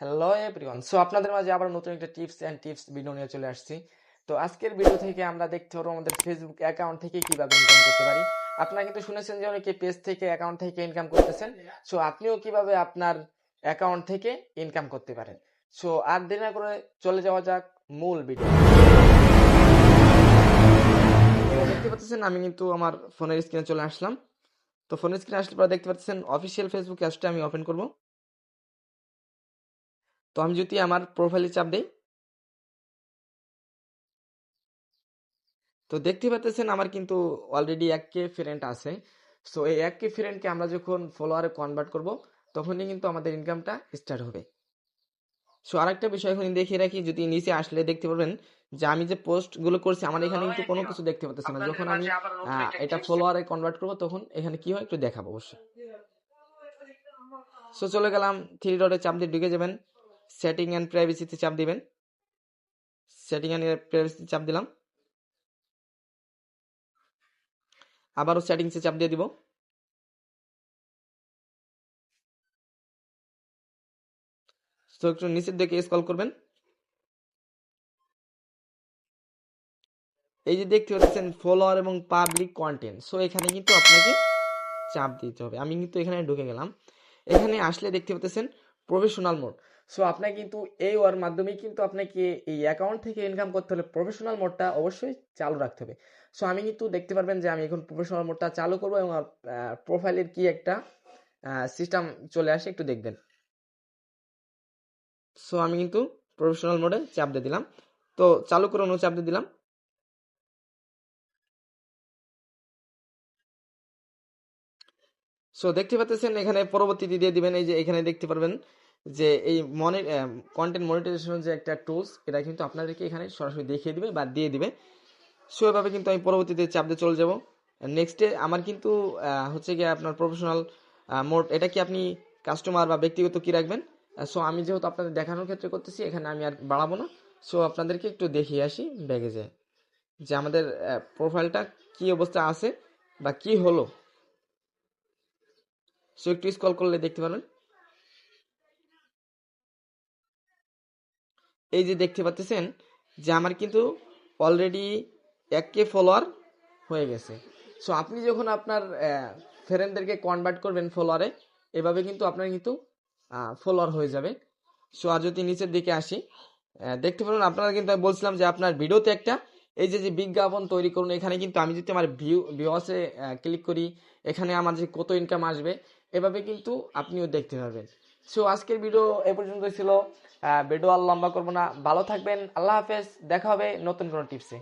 Hello everyone so আপনাদের মাঝে আবার নতুন একটা টিপস অ্যান্ড টিপস ভিডিও নিয়ে চলে আসছি। তো, আজকের ভিডিও থেকে আমরা দেখতে পারব আমাদের ফেসবুক অ্যাকাউন্ট থেকে কীভাবে ইনকাম করতে পারি। আপনারা কিন্তু শুনেছেন যে অনেকে পেজ থেকে অ্যাকাউন্ট থেকে ইনকাম করতেছেন। সো আপনিও কীভাবে আপনার অ্যাকাউন্ট থেকে ইনকাম করতে পারেন। সো আর দেরি না করে চলে যাওয়া যাক মূল ভিডিও দেখতে পাচ্ছেন আমি কিন্তু আমার ফোনের স্ক্রিনে চলে আসলাম। তো ফোনের স্ক্রিনে আসলে পরে দেখতে পাচ্ছেন অফিসিয়াল ফেসবুক অ্যাপসটা আমি ওপেন করব। তো আমি যদি আমার প্রোফাইলে চাপ দেই? তো দেখতে পাচ্ছেন আমার কিন্তু অলরেডি এক কে ফ্রেন্ড আছে। সো এই এক কে ফ্রেন্ডকে আমরা যখন ফলোয়ারে কনভার্ট করব তখনই কিন্তু আমাদের ইনকামটা স্টার্ট হবে। সো আরেকটা বিষয় এখন দেখিয়ে রাখি যদি নিচে আসলে দেখতে পারবেন যে আমি যে পোস্টগুলো করছি আমার এখানে কিন্তু কোনো কিছু দেখতে পাচ্ছি না। যখন আমি আহ, এটা ফলোয়ারে কনভার্ট করব তখন এখানে কি হয়? একটু দেখাবো অবশ্যই। সো চলে গেলাম থ্রি ডটে চাপ দিয়ে ঢুকে যাবেন। সেটিং অ্যান্ড প্রাইভেসিতে চাপ দিবেন। সেটিং অ্যান্ড প্রাইভেসিতে চাপ দিলাম। আবারও সেটিংসে চাপ দিয়ে দিব। তো একটু নিচের দিকে স্ক্রল করবেন। এই যে দেখতে পাচ্ছেন ফলোয়ার এবং পাবলিক কন্টেন্ট সো এখানে কিন্তু আপনাকে চাপ দিতে হবে। আমি কিন্তু এখানে ঢুকে গেলাম। এখানে আসলে দেখতে পাচ্ছেন প্রফেশনাল মোড সো আপনাকে কিন্তু এই ওয়ার মাধ্যমে কিন্তু আপনাকে এই অ্যাকাউন্ট থেকে ইনকাম করতে হলে প্রফেশনাল মোডটা অবশ্যই চালু রাখতে হবে। সো আমি কিন্তু দেখতে পারবেন যে আমি এখন প্রফেশনাল মোডটা চালু করব এবং প্রোফাইলের কি একটা সিস্টেম চলে আসে, একটু দেখবেন। সো আমি কিন্তু প্রফেশনাল মোডে চাপ দিয়ে দিলাম। তো, চালু করে অন্য চাপ দিয়ে দিলাম। সো দেখতে পাচ্ছেন, এখানে পরবর্তীতে দিয়ে দিবেন, এই যে এখানে দেখতে পারবেন যে এই মনে কন্টেন্ট মনিটাইজেশন যে একটা টুলস এটা কিন্তু আপনাদেরকে এখানে সরাসরি দেখিয়ে দিবে বা দিয়ে দিবে। সো এভাবে কিন্তু আমি পরবর্তীতে চাপতে চলে যাব। নেক্সটে আমার কিন্তু হচ্ছে গিয়ে আপনার প্রফেশনাল মোড এটা কি আপনি কাস্টমার বা ব্যক্তিগত কি রাখবেন? সো আমি যেহেতু আপনাদের দেখানোর ক্ষেত্রে করতেছি, এখানে আমি আর বাড়াবো না। সো আপনাদেরকে একটু দেখিয়ে আসি ব্যাগে যায়। যে আমাদের প্রোফাইলটা কি অবস্থা আছে বা কি হলো? সো একটু স্ক্রল করলে দেখতে পারবেন। এই যে দেখতে পাচ্ছেন যে আমার কিন্তু অলরেডি এক কে ফলোয়ার হয়ে গেছে। সো আপনি যখন আপনার ফ্রেন্ডদেরকে কনভার্ট করবেন ফলোয়ারে এভাবে কিন্তু আপনার কিন্তু ফলোয়ার হয়ে যাবে। সো আর যদি নিচের দিকে আসি দেখতে পারেন আপনারা কিন্তু আমি বলছিলাম যে আপনার ভিডিওতে একটা, এই যে যে বিজ্ঞাপন তৈরি করুন, এখানে কিন্তু আমি যদি আমার ভিউ ভিউসে ক্লিক করি, এখানে আমার যে কত ইনকাম আসবে, এভাবে কিন্তু আপনিও দেখতে পারবেন। সো আজকের ভিডিও এ পর্যন্ত ছিল। ভিডিও আর লম্বা করব না। ভালো থাকবেন। আল্লাহ হাফেজ। দেখা হবে নতুন কোনো টিপসে